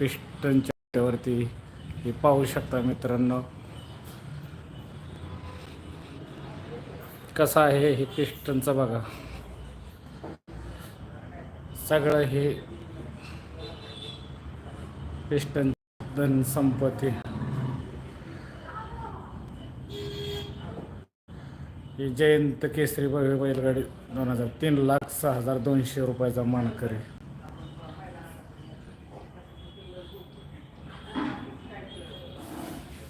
पिस्टनच्या वरती हे पाहू शकता मित्रांनो. कसं आहे हे पिस्टनचं बघा. सगळं हे पिस्टन धन संपत्ती. ही जयंत केसरी भव्य बैलगाडी दोन हजार तीन लाख सहा हजार दोनशे रुपयाचा मानकरी.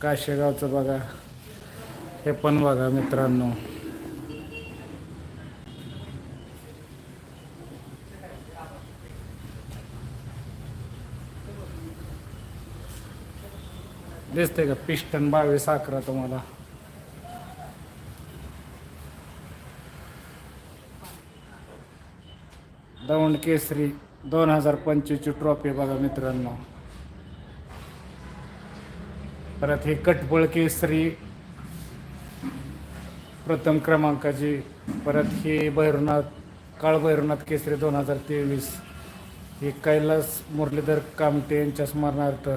काशेगावचं बघा. हे पण बघा मित्रांनो. दिसते का? पिस्टन बावीस अकरा तुम्हाला. दौंड केसरी दोन हजार पंचवीसची ट्रॉफी बघा मित्रांनो. परत हे कटबळ केसरी प्रथम क्रमांकाची परत हे भैरवनाथ काळभैरवनाथ केसरी दोन हजार तेवीस. हे कैलास मुरलीधर कामटे यांच्या स्मरणार्थ.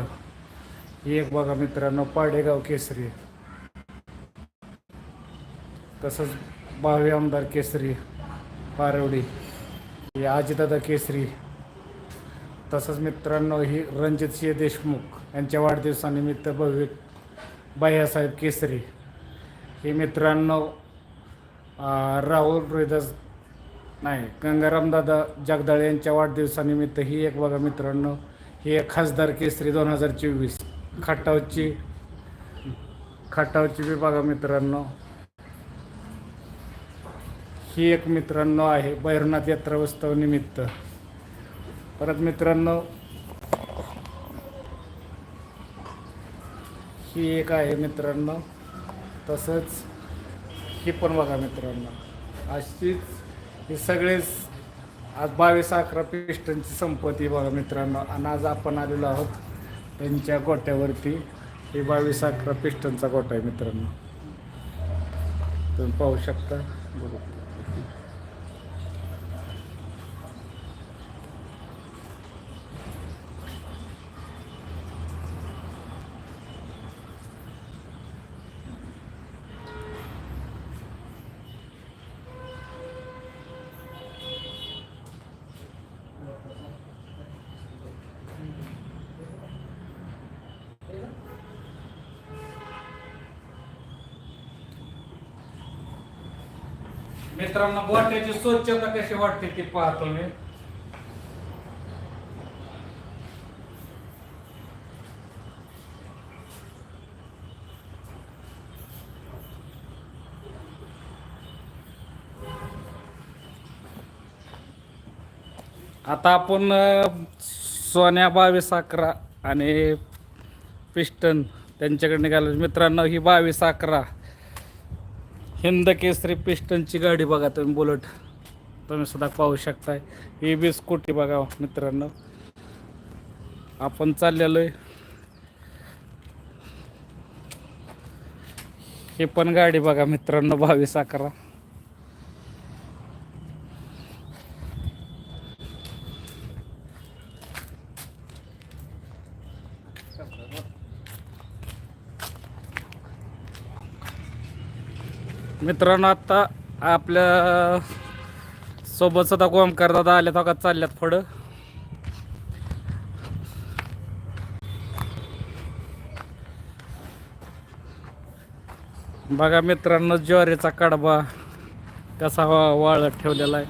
ही एक बघा मित्रांनो पाडेगाव केसरी. तसंच बावे आमदार केसरी पारवडी. ही आजीदादा केसरी. तसंच मित्रांनो ही रणजित सिंह देशमुख यांच्या वाढदिवसानिमित्त भव्य बाह्यासाहेब केसरी. हे मित्रांनो राहुल रोहिदास नाही गंगारामदादा जगदाळे यांच्या वाढदिवसानिमित्त ही एक बघा मित्रांनो ही एक खासदार केसरी दोन हजार चोवीस. खटावची खटावची बी बघा मित्रांनो. ही एक मित्रांनो आहे भैरवनाथ यात्रा उत्सव निमित्त. परत मित्रांनो ही एक आहे मित्रांनो. तसंच ही पण बघा मित्रांनो. अशीच हे सगळेच आज बावीस अकरा पिस्टनची संपत्ती बघा मित्रांनो. आणि आज आपण आलेलो आहोत त्यांच्या गोट्यावरती. हे बावीस अकरा पिस्टनचा गोटा आहे मित्रांनो. तुम्ही पाहू शकता. बरोबर मित्रांनो गोट्याची स्वच्छता कशी वाटते ती पाहतो मी आता आपण सोन्या बावीस अकरा आणि पिस्टन त्यांच्याकडे निघालो. मित्रांनो ही बावीस अकरा हिंद केसरी पिस्टनची गाडी बघा तुम्ही बुलेट. तुम्ही सुद्धा पाहू शकताय. ही बी स्कूटी बघा मित्रांनो. आपण चाललेलो आहे ही पण गाडी बघा मित्रांनो बावीस अकरा. मित्रांनो आत्ता आपल्यासोबत सुद्धा गोमकार दादा आले का चालल्यात पुढं. बघा मित्रांनो ज्वारीचा कडबा कसा वा वाळत ठेवलेला आहे.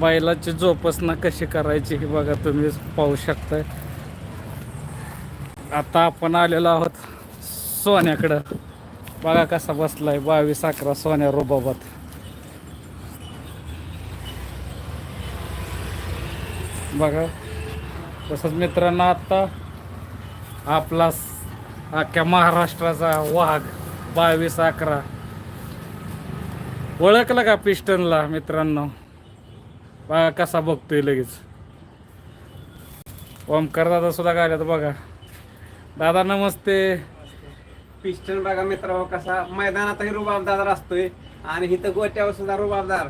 बैलाची जोपासना कशी करायची हे बघा तुम्ही पाहू शकताय. आता आपण आलेलो आहोत सोन्याकडं. बघा कसा बसलाय बावीस अकरा सोन्या रुबाबात. बघा तसंच मित्रांनो आत्ता आपला अख्ख्या महाराष्ट्राचा वाघ बावीस अकरा. ओळखला का पिस्टनला मित्रांनो? बघा कसा बघतोय लगेच. ओमकर दादा सुद्धा गाड्यात बघा. दादा नमस्ते. पिस्टन बघा मित्र कसा मैदानातही रुबाबदार असतोय. आणि इथं गोट्यावर सुद्धा रुबाबदार.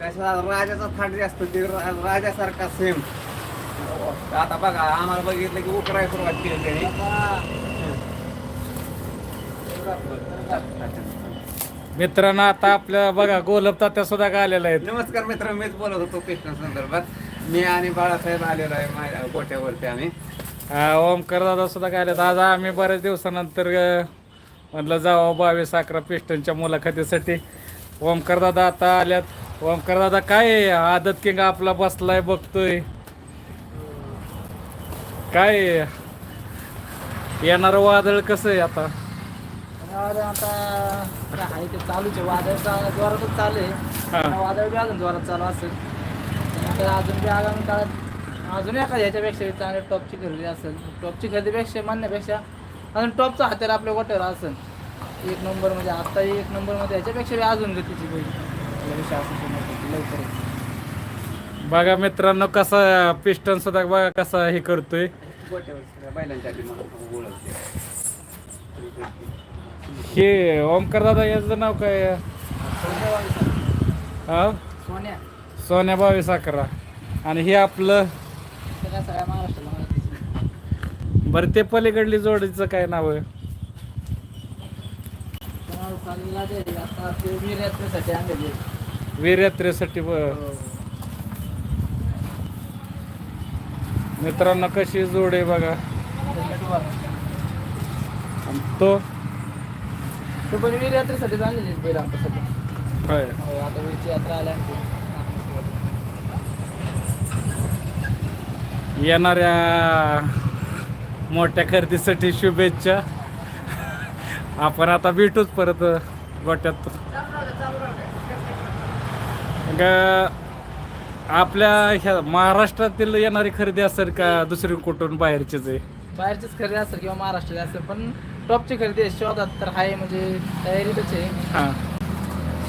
कसा राजाचा थाट असतो ते राजासारखा सेम आता बघा आम्हाला बघितलं की उकराय सुरुवात केली त्यांनी. मित्रांनो आता आपल्या बघा गोलब तात्या सुद्धा का आलेला आहेत. नमस्कार मित्र मीच बोलत होतो पिस्टन संदर्भात. मी आणि बाळासाहेब आलेलो आहे माझ्या गोट्यावरती आम्ही. हा, ओमकार दादा सुद्धा काय आलेत आज आम्ही बऱ्याच दिवसानंतर अं, म्हणलं जावं बावीस अकरा पिस्टनच्या मुलाखतीसाठी. ओमकार दादा आता आल्यात. ओमकार दादा काय? आदत किंग आपला बसलाय बघतोय. काय? येणारं वादळ कसं आहे आता? आता काय ते चालूच आहे वादळ चा- जोरातच चालू आहे. हा. आता वादळ बी अजून जोरात चालू असेल. नंतर अजून बी आगामी काळात अजून एखाद्या ह्याच्यापेक्षा बी चांगली टॉपची खरेदी असेल. टॉपची खरेदीपेक्षा म्हणण्यापेक्षा अजून टॉपचा हत्यार आपल्या गोट्यावर असेल. एक नंबर म्हणजे आता एक नंबरमध्ये ह्याच्यापेक्षा बी अजून गतीची पाहिजे असं लवकरच बघा मित्रांनो कसा पिस्टन सुद्धा बघा कसा हे करतोय. हे ओमकार दादा याचं नाव काय? हा? सोन्या बावीस अकरा. आणि हे आपलं सगळ्या सगळ्या महाराष्ट्राला माहिती आहे. बरं ते पलीकडली जोडीचं काय नाव आहे? तुम्हाला चाललेला ते आता ते वीर यात्रेसाठी आणलेले वीर यात्रेसाठी ब- मित्रांनो कशी जोड आहे बघा. तो? तो पण वीर यात्रेसाठी आणलेली बैल आमच्यासाठी. होय. हो, आता वीरची यात्रा आल्यानंतर. येणाऱ्या मोठ्या खरेदीसाठी शुभेच्छा. आपण आता भेटूच परत गोट्यात. ग- आपल्या ह्या महाराष्ट्रातील येणारी खरेदी असेल का दुसरी कुठून बाहेरचीच आहे? बाहेरचीच खरेदी असेल किंवा महाराष्ट्राची असेल पण टॉपची खरेदी शोधात तर आहे म्हणजे तयारीतच आहे. हां.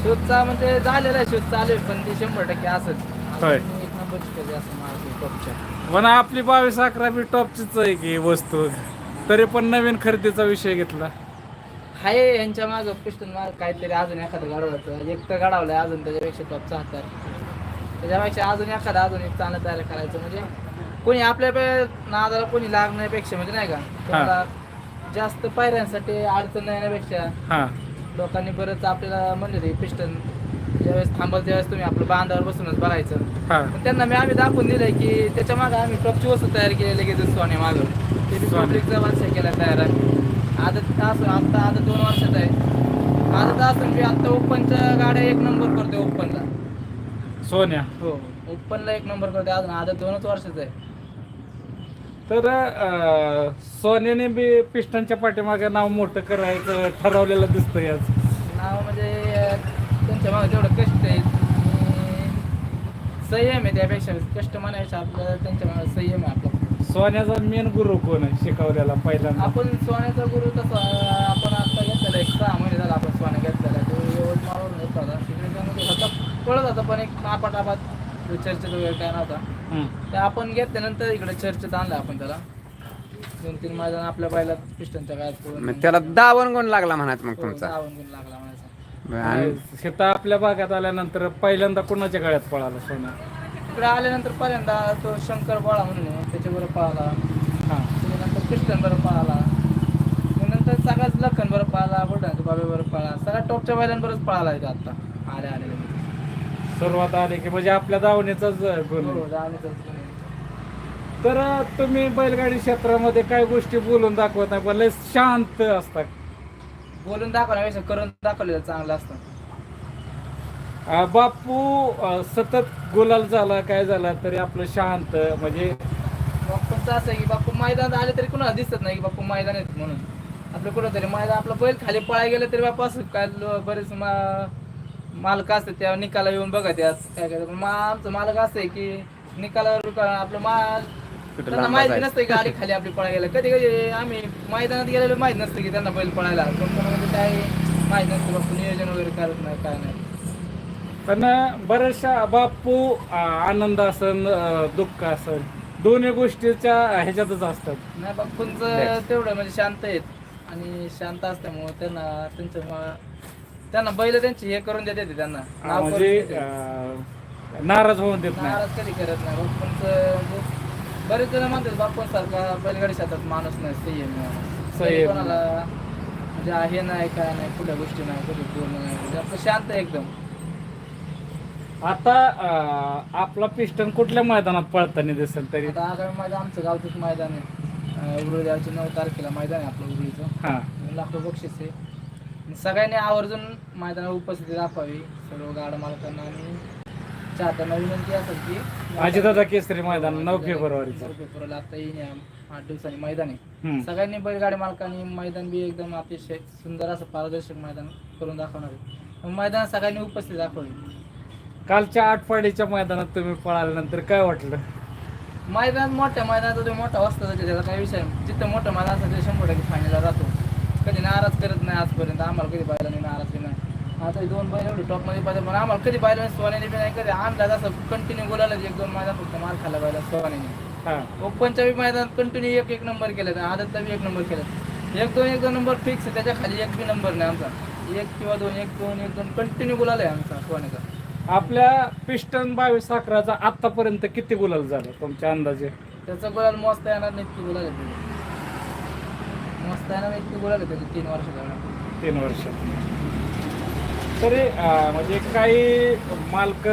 शोधचा म्हणजे झालेला आहे शोध चालू आहे पण ती शंभर टक्के असेल. होय. टॉपच्या. पण आपली बावीस अकरा बी टॉपचीच आहे की वस्तू. तरी पण नवीन खरेदीचा विषय घेतला. आहे यांच्या मागं पिस्टन माग काहीतरी अजून एखादं गाडवायचं एक तर गाडावलं आहे अजून त्याच्यापेक्षा टॉपचा हातार त्याच्यापेक्षा अजून एखादं अजून एक चांगलं तयार करायचं म्हणजे कोणी आपल्या पे- नादाला कोणी लागण्यापेक्षा म्हणजे नाही का? कोणाला जास्त पायऱ्यांसाठी अडचण येण्यापेक्षा हां. लोकांनी बरंच आपल्याला म्हणले ते पिस्टन ज्यावेळेस थांबल त्यावेळेस तुम्ही आपलं बांधावर बसूनच बघायचं. हां. पण त्यांना मी आम्ही दाखवून दिलंय की त्याच्या मागं आम्ही टॉपची वस्तू तयार केली लगेच सोने मागं. ते सोने. पब्लिकचा वर्ष केला तयार आता असं आता आता दोन वर्षात आहे. आता असं मी आता ओपनच्या गाड्या एक नंबर करतोय ओपनला. सोन्या. हो ओपनला एक नंबर करतोय. अजून आता दोनच वर्षाचं आहे. तर अं, सोन्याने बी पिस्टनच्या पाठीमागे नाव मोठं करायचं ठरवलेलं दिसतंय आज. नाव म्हणजे अं, त्यांच्या मागे तेवढं कष्ट आहे संयम आहे त्यापेक्षा कष्ट म्हणायचं आपलं त्यांच्या मागे संयम आहे आपला. सोन्याचा मेन गुरु कोण आहे शिकवलेला पहिल्यांदा? आपण सोन्याचा गुरु तसा आपण आता घेतलेला एक सहा महिने झाला आपण सोन्या घेतलेला तो यवतमाळवरून येत होता. तिकडे होता पळत होता पण एक आपाटापात चर्चेचा वेळ काय नव्हता हं. ते आपण घेतल्यानंतर इकडे चर्चेत आणलं आपण त्याला. दोन तीन मैदान आपल्या बायला पिस्टनच्या मग काळात त्याला दावण गुण लागला म्हणायचं मग हो, तुमचा. लागला आणि शेता आपल्या भागात आल्यानंतर पहिल्यांदा कोणाच्या गळ्यात पळाला सोना? इकडे आल्यानंतर पहिल्यांदा तो शंकर बाळा म्हणून त्याच्याबरोबर पळाला. हां. त्याच्यानंतर पिस्टन बरोबर पळाला. नंतर सगळ्याच लखन बरोबर पळाला बुलढाणा बाबे बरोबर पळाला. सगळ्या टॉपच्या बैलांबरोबर पळाला इथं आता आले आले सुरुवात आली की म्हणजे आपल्या दावणीचाच गुण आहे. हो. तर तुम्ही बैलगाडी क्षेत्रामध्ये काय गोष्टी बोलून दाखवत? नाही पण लय शांत असतात बोलून दाखवण्यापेक्षा करून दाखवलेलं चांगलं असतं. अं, बापू अं, सतत गुलाल झाला काय झाला तरी आपलं शांत म्हणजे बाप्पूंचं असं आहे की बाप्पू मैदानात आले तरी कुणाला दिसत नाही की बाप्पू मैदान आहेत म्हणून. आपलं कुठं तरी मैदान आपलं बैल खाली पळाय गेलं तरी बाप्पा असं काय लो- बरेच मा- मालक असतात त्या निकाला येऊन बघा त्यात काय काय पण मा- आमचं मालक असं आहे की निकालावर आपलं माल कुठं त्यांना लांब माहिती जायचं. नसतं की गाडी खाली आपली पळाय गेलं कधी कधी आम्ही मैदानात गेलेलो माहीत नसतं की त्यांना बैल पळायला. पण कोणामध्ये काय माहीत नसतं बाप्पू नियोजन वगैरे करत नाही काय नाही. पण बऱ्याचशा बापू आनंद असन अं, दुःख असन दोन्ही गोष्टीच्या ह्याच्यातच असतात. नाही बाप्पूंचं तेवढं म्हणजे शांत आहेत. आणि शांत असल्यामुळं त्यांना त्यांच्या त्यांना बैल त्यांची हे करून देते त्यांना. अं, नाव करून म्हणजे देते. अं, नाराज होऊन देत नाही. नाराज कधी करत नाही. म्हणजे बरेच जण म्हणतात बापन सारखा बैलगाडी शेतात माणूस नाही संयम माणूस संयमी. कोणाला म्हणजे आहे नाही काय नाही कुठल्या गोष्टी नाही कुठे बोलणं नाही म्हणजे आपलं शांत आहे एकदम. आता अं, आपला पिस्टन कुठल्या मैदानात पळताना दिसेल तरी? आता आगामी मैदान आमचं गावचंच मैदान आहे. उरुळ्याच्या नऊ तारखेला मैदान आहे आपलं उरुळीचं. हा. लाखो बक्षीस आहे. आणि सगळ्यांनी आवर्जून मैदानात उपस्थिती दाखवावी. सर्व गाडा मालकांना आणि चाहत्यांना विनंती असेल की अजितदादा केसरी मैदान नऊ फेब्रुवारीचं. फेब्रुवारीला आता येईन या आठ दिवसांनी मैदान. आहे हम्म. सगळ्यांनी बैलगाडी मालकांनी मैदान बी एकदम अतिशय सुंदर असं पारदर्शक मैदान करून दाखवणार आहे. मग मैदानात सगळ्यांनी उपस्थिती दाखवावी कालच्या आठपाडीच्या मैदानात तुम्ही पळाल्यानंतर काय वाटलं? मैदान मोठ्या मैदानात तुम्ही मोठा वाजता त्याचा काही विषय नाही. जिथं मोठं मैदान असतं ते शंभर टक्के फायनलला राहतो कधी नाराज करत नाही आजपर्यंत. आम्हाला कधी नाही नाराज बी नाही. आता हे दोन बैल एवढे टॉपमध्ये पाहिजे पण आम्हाला कधी नाही सोन्याने बी नाही कधी आणला असं कंटिन्यू बोलायला एक दोन मैदान फक्त मार खायला पाहिला सोन्याने. हा. ओपनच्या बी मैदानात कंटिन्यू एक एक नंबर केलं आदतला बी एक नंबर केलं. एक दोन एक दोन नंबर फिक्स आहे त्याच्याखाली एक बी नंबर नाही आमचा. एक किंवा दोन एक दोन एक दोन कंटिन्यू बोलायला आहे आमचा सोन्याचा. आपल्या पिस्टन बावीस अकराचा आतापर्यंत किती गुलाल झाला तुमच्या अंदाजे? त्याचा गोलाल मस्त येणार नाही इतकी पाहिजे मस्त येणार नाही इतकी बोलायला पाहिजे तीन वर्ष तीन वर्ष. तरी म्हणजे काही मालक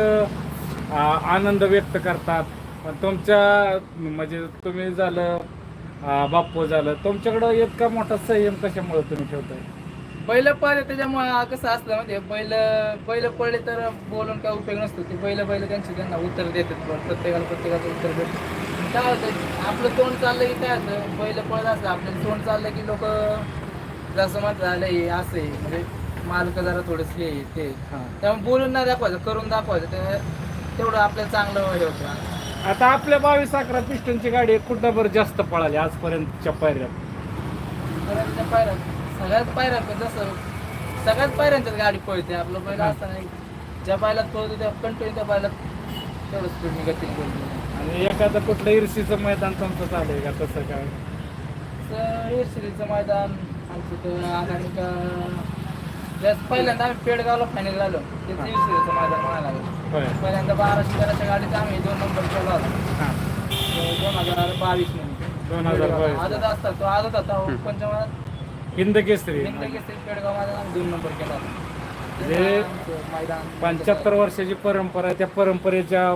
आनंद व्यक्त करतात. पण तुमच्या म्हणजे तुम्ही झालं बाप्पू झालं तुमच्याकडं इतका मोठा संयम कशामुळे तुम्ही ठेवताय? बैल पळले त्याच्यामुळे कसं असलं म्हणजे बैल बैल पडले तर बोलून काय उपयोग नसतो. ते बैल बैल त्यांची त्यांना उत्तर देतात पण प्रत्येकाला प्रत्येकाचं उत्तर देतात काय होतं आपलं तोंड चाललं की काय होतं बैल पळत असलं आपलं तोंड चाललं की लोक जसं म्हणतात झालं हे असं आहे म्हणजे मालक जरा थोडंसं ते. हा. त्यामुळे बोलून नाही दाखवायचं करून दाखवायचं. ते तेवढं आपल्याला चांगलं हे होतं. आता आपल्या बावीस अकरा पिस्टनची गाडी कुठं बरं जास्त पळाली आजपर्यंतच्या पायऱ्यात? सगळ्यात पायऱ्यात सगळ्यात पायऱ्यात पण जसं सगळ्यात पायऱ्यांच्यात गाडी पळते. आपलं पहिलं असताना ज्या पायलात पळतो त्या कंटिन्यू त्या पायलात तेवढं स्पीडने गती बोलतो आणि एखादं कुठलं इरशीचं मैदान तुमचं चालू का? तसं काय? सिरीजचं मैदान आमचं आगामी जास्त पहिल्यांदा आम्ही पेडगावला फायनल त्याचं मैदान म्हणायला लागलं. होय. पहिल्यांदा बाराशे तेराच्या गाडीत आम्ही दोन नंबर केला होता. हा. दोन हजार बावीस दोन हजार बावीस. आदत असतात तो आदत होता. पंचमात हिंद केसरी. पेडगाव आम्ही दोन नंबर केला होता. आमचं मैदान पंच्याहत्तर वर्षाची परंपरा आहे. त्या परंपरेच्या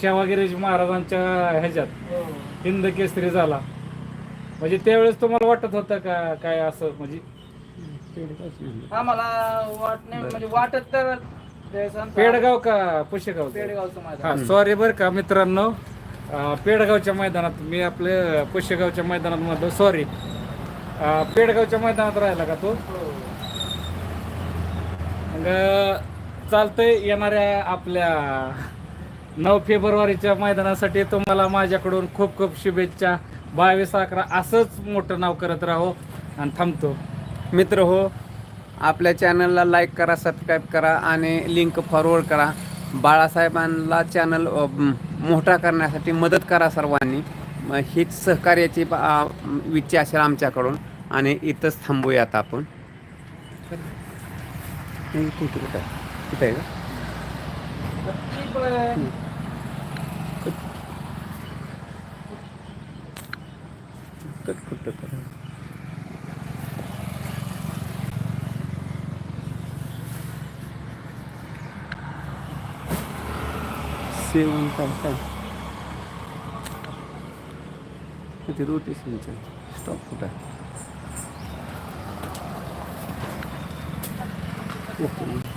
सेवागिरीजी महाराजांच्या ह्याच्यात हो. हिंद केसरी झाला. म्हणजे त्यावेळेस तुम्हाला वाटत होतं का काय असं? म्हणजे आम्हाला वाट नाही म्हणजे वाटत तर पेडगाव का पुशेगाव पेडगावचं हा सॉरी बरं का मित्रांनो. अं, पेडगावच्या मैदानात मी आपल्या पुशेगावच्या मैदानात म्हणतो सॉरी पेडगावच्या मैदानात राहिला का तो? हो. मग चालतंय येणाऱ्या आपल्या नऊ फेब्रुवारीच्या मैदानासाठी तुम्हाला माझ्याकडून खूप खूप शुभेच्छा. बावीस अकरा असंच मोठं नाव करत राहो आणि थांबतो. मित्र हो आपल्या चॅनलला लाईक करा सबस्क्राईब करा आणि लिंक फॉरवर्ड करा बाळासाहेबांना चॅनल मोठा करण्यासाठी मदत करा सर्वांनी हीच सहकार्याची इच्छा असेल आमच्याकडून आणि इथंच थांबूयात आपण कुठं कुठं आहे? कुठं का? कट कुठं सेवन काय काय ते रोटेशनचं स्टॉप कुठं आहे ओके